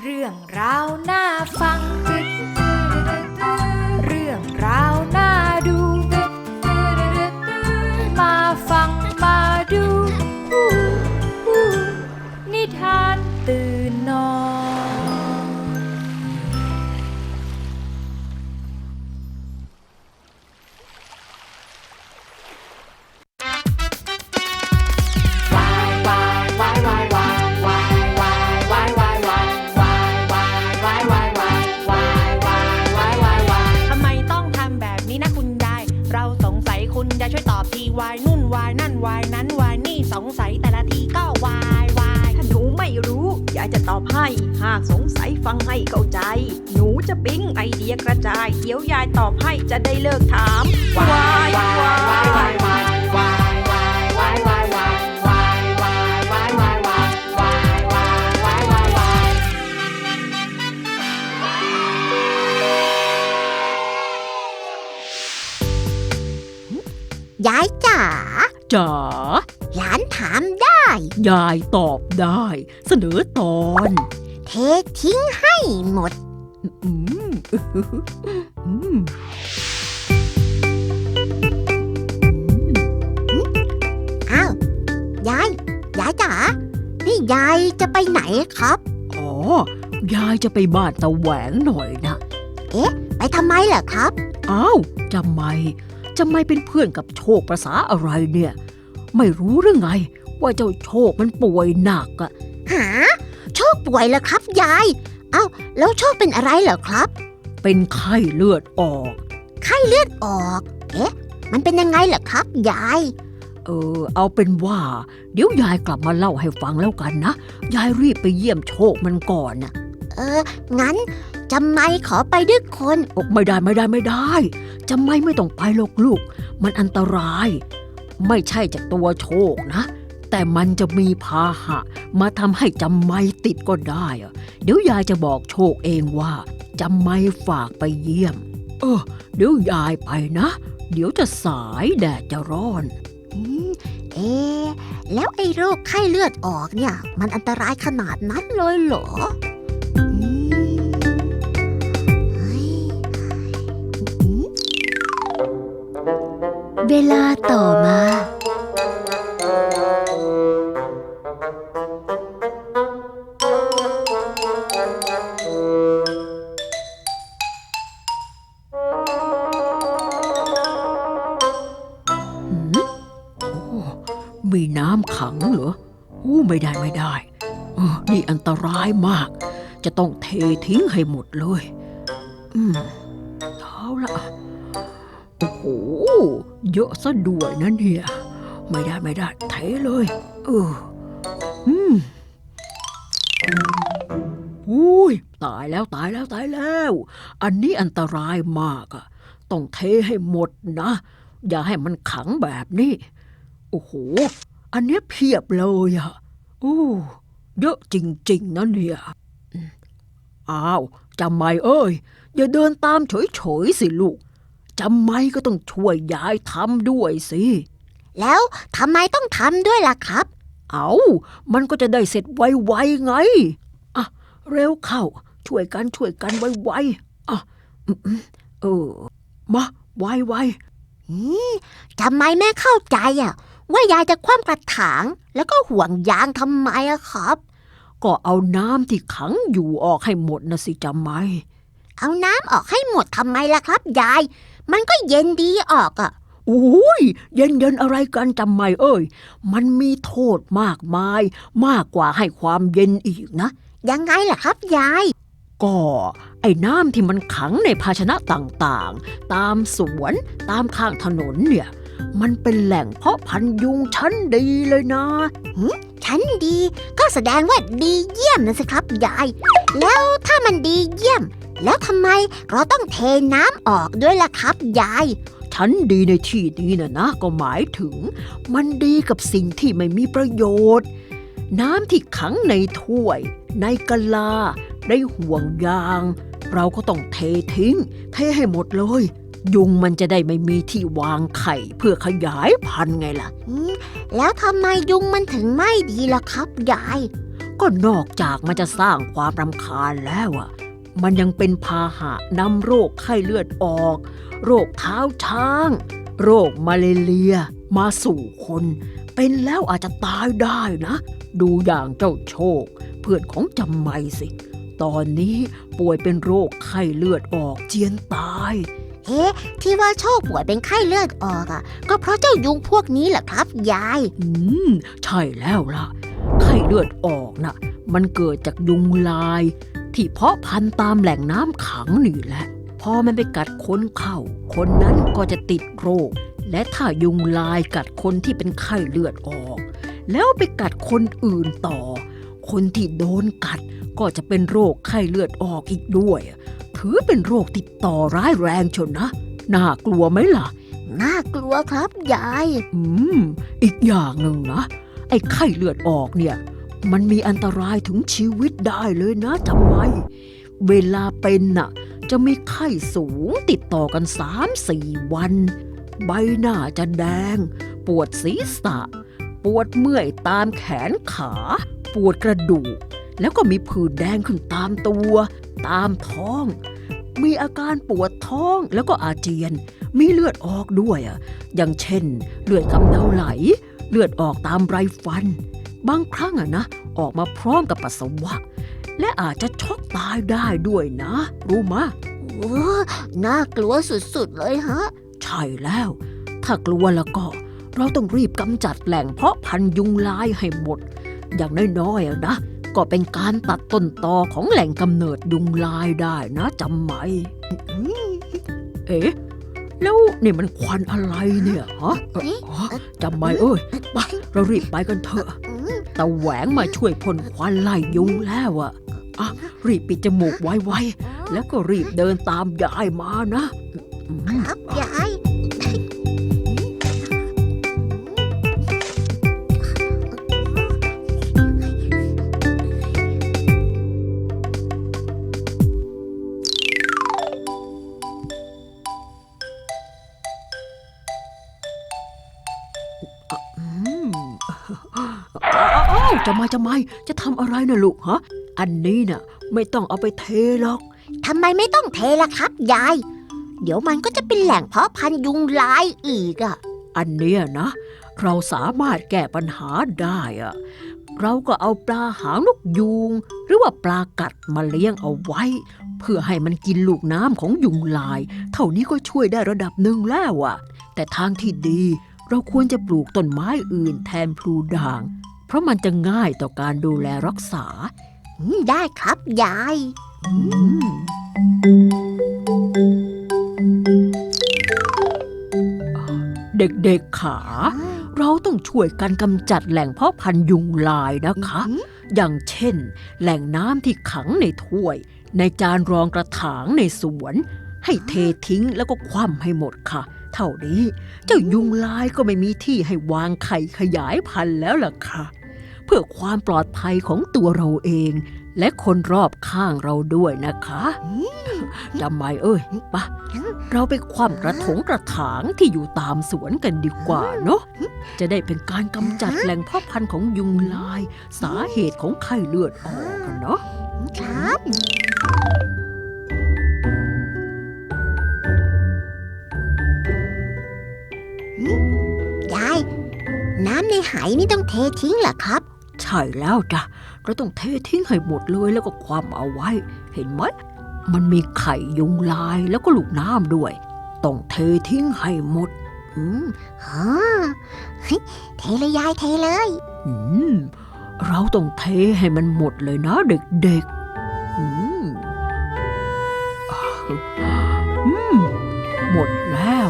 เรื่องราวน่าฟัง เรื่องราวน่าดู มาฟังมาดู นิทานตื่น ตอบให้ หากสงสัยฟังให้เข้าใจ หนูจะปิ๊งไอเดียกระจาย เดี๋ยวยายตอบให้จะได้เลิกถามวา จ๋าหลานถามได้ ยายตอบได้ เสนอตอน เททิ้งให้หมด อืมอืมอ้าว ยาย ยายจ๋า นี่ยายจะไปไหนครับ อ๋อ ยายจะไปบ้านตะแหวงหน่อยนะไปทำไมล่ะครับ อ้าวจำไม่ จำไม่เป็นเพื่อนกับโชคภาษาอะไรเนี่ย ไม่รู้หรือไง ว่าเจ้าโชคมันป่วยหนักอะหา โชคป่วยเหรอครับยาย เอ้า แล้วโชคเป็นอะไรเหรอครับ เป็นไข้เลือดออก ไข้เลือดออก เอ๊ะ มันเป็นยังไงเหรอครับยาย เออ เอาเป็นว่า เดี๋ยวยายกลับมาเล่าให้ฟังแล้วกันนะ ยายรีบไปเยี่ยมโชคมันก่อนนะเออ งั้นจำไม่ขอไปด้วยคน โอ้ไม่ได้ไม่ได้ไม่ได้ จำไม่ไม่ต้องไปหรอกลูก มันอันตราย ไม่ใช่จากตัวโชคนะ แต่มันจะมีพาหะ มาทำให้จำไม่ติดก็ได้อะเดี๋ยวยายจะบอกโชคเองว่าจำไม่ฝากไปเยี่ยม เออ เดี๋ยวยายไปนะ เดี๋ยวจะสายแดดจะร้อนเอ๊แล้วไอ้โรคไข้เลือดออกเนี่ย มันอันตรายขนาดนั้นเลยเหรอ เวลาต่อมามโอ้มีน้ำขังเหรออู้ไม่ได้ไม่ได้เออนี่อันตรายมาก จะต้องเททิ้งให้หมดเลย อืมเอาละโอ้โห เยอะซะด้วยนะเนี่ย ไม่ได้ไม่ได้เทเลย เออ อืมอุ้ยตายแล้วตายแล้วตายแล้ว อันนี้อันตรายมากอะต้องเทให้หมดนะ อย่าให้มันขังแบบนี้ โอ้โห อันนี้เพียบเลยอะโอ้เยอะจริง ๆนะเนี่ยอ้าวจำไม่เอ้ย อย่าเดินตามเฉย ๆ สิลูก จำไม่ก็ต้องช่วยยายทำด้วยสิ แล้วทำไมต้องทำด้วยล่ะครับ เอามันก็จะได้เสร็จไวๆไง อะ เร็วเข้า ช่วยกันช่วยกันไวๆอะอืมๆเออ มาไวๆอืมทำไมแม่เข้าใจอะ ว่ายายจะคว่ำกระถาง แล้วก็ห่วงยางทำไมอะครับ ก็เอาน้ำที่ขังอยู่ออกให้หมดนะสิจำไหมเอาน้ำออกให้หมดทำไมล่ะครับ ยาย มันก็เย็นดีออกอะ อุ้ยเย็นเย็นๆอะไรกันจำไหมเอ้ย มันมีโทษมากมาย มากกว่าให้ความเย็นอีกนะ ยังไงล่ะครับยาย ก็ไอ้น้ำที่มันขังในภาชนะต่างๆ ตามสวนตามข้างถนนเนี่ย มันเป็นแหล่งเพาะพันธุ์ยุงชั้นดีเลยนะ ฉันดี ก็แสดงว่าดีเยี่ยมนะสิครับยาย แล้วถ้ามันดีเยี่ยม แล้วทำไมเราต้องเทน้ำออกด้วยล่ะครับยายชั้นดีในที่นี้นะนะ ก็หมายถึง มันดีกับสิ่งที่ไม่มีประโยชน์ น้ำที่ขังในถ้วย ในกะลา ในห่วงยาง เราก็ต้องเททิ้ง เทให้หมดเลยยุงมันจะได้ไม่มีที่วางไข่เพื่อขยายพันธุ์ไงล่ะ แล้วทำไมยุงมันถึงไม่ดีล่ะครับยาย ก็นอกจากมันจะสร้างความรำคาญแล้วอะมันยังเป็นพาหะนำโรคไข้เลือดออก โรคเท้าช้าง โรคมาเลเรีย มาสู่คน เป็นแล้วอาจจะตายได้นะ ดูอย่างเจ้าโชค เพื่อนของจำไม่สิ ตอนนี้ป่วยเป็นโรคไข้เลือดออกเจียนตาย เอ๊ะที่ว่าโชคป่วยเป็นไข้เลือดออกอะ ก็เพราะเจ้ายุงพวกนี้แหละครับยาย อืม ใช่แล้วล่ะ ไข้เลือดออกน่ะ มันเกิดจากยุงลาย ที่เพาะพันธุ์ตามแหล่งน้ำขังนี่แหละ พอมันไปกัดคนเข้า คนนั้นก็จะติดโรค และถ้ายุงลายกัดคนที่เป็นไข้เลือดออก แล้วไปกัดคนอื่นต่อ คนที่โดนกัดก็จะเป็นโรคไข้เลือดออกอีกด้วย ถือเป็นโรคติดต่อร้ายแรงชนนะ น่ากลัวไหมล่ะ น่ากลัวครับยาย อืม อีกอย่างหนึ่งนะ ไอ้ไข้เลือดออกเนี่ย มันมีอันตรายถึงชีวิตได้เลยนะทำไม เวลาเป็นน่ะ จะมีไข้สูงติดต่อกันสามสี่วัน ใบหน้าจะแดง ปวดศีรษะ ปวดเมื่อยตามแขนขา ปวดกระดูก แล้วก็มีผื่นแดงขึ้นตามตัว ตามท้อง มีอาการปวดท้องแล้วก็อาเจียน มีเลือดออกด้วยอะอย่างเช่น เลือดกำเดาไหล เลือดออกตามไรฟัน บางครั้งอะนะ ออกมาพร้อมกับปัสสาวะ และอาจจะช็อกตายได้ด้วยนะ รู้มะโอ้น่ากลัวสุดๆเลยฮะ ใช่แล้ว ถ้ากลัวแล้วก็ เราต้องรีบกำจัดแหล่งเพาะพันธุ์ยุงลายให้หมด อย่างน้อยๆอะนะ ก็เป็นการตัดต้นตอของแหล่งกำเนิดยุงลายได้นะจำไหม เอ๊ะ แล้วนี่มันควันอะไรเนี่ยฮะเอ่ออ๋อจำไม่เอ้ยไปเรารีบไปกันเถอะตาแหวงมาช่วยพ่นควันไล่ยุงแล้วอะอะรีบปิดจมูกไว้ๆแล้วก็รีบเดินตามยายมานะ ครับยาย อ้าวจะมาจะไม่จะทำอะไรนะลูกฮะ อันนี้น่ะ ไม่ต้องเอาไปเทหรอก ทำไมไม่ต้องเทล่ะครับ ยาย เดี๋ยวมันก็จะเป็นแหล่งเพาะพันธุ์ยุงลายอีกอะ อันเนี้ยนะ เราสามารถแก้ปัญหาได้อะเราก็เอาปลาหางนกยูง หรือว่าปลากัดมาเลี้ยงเอาไว้ เพื่อให้มันกินลูกน้ำของยุงลาย เท่านี้ก็ช่วยได้ระดับหนึ่งแล้วอะแต่ทางที่ดี เราควรจะปลูกต้นไม้อื่นแทนพลูด่าง เพราะมันจะง่ายต่อการดูแลรักษาอืมได้ครับยายอืมเด็กๆขา เราต้องช่วยกันกำจัดแหล่งเพาะพันธุ์ยุงลายนะคะ อย่างเช่น แหล่งน้ำที่ขังในถ้วย ในจานรองกระถางในสวน ให้เททิ้งแล้วก็คว่ำให้หมดค่ะ เท่านี้เจ้ายุงลายก็ไม่มีที่ให้วางไข่ขยายพันธุ์แล้วล่ะค่ะ เพื่อความปลอดภัยของตัวเราเอง และคนรอบข้างเราด้วยนะคะจำไว้เอ้ยปะเราไปคว่ำกระถงกระถางที่อยู่ตามสวนกันดีกว่าเนาะจะได้เป็นการกำจัดแหล่งเพาะพันธุ์ของยุงลาย สาเหตุของไข้เลือดออกกันเนาะครับ น้ำในไหนี่ต้องเททิ้งเหรอครับ ใช่แล้วจ้ะเราต้องเททิ้งให้หมดเลยแล้วก็ความเอาไว้ เห็นไหม มันมีไข่ยุงลายแล้วก็ลูกน้ำด้วย ต้องเททิ้งให้หมด อืมฮะเฮ้ยเทเลยยายเทเลย อืม เราต้องเทให้มันหมดเลยนะเด็กๆ อืมอืม หมดแล้ว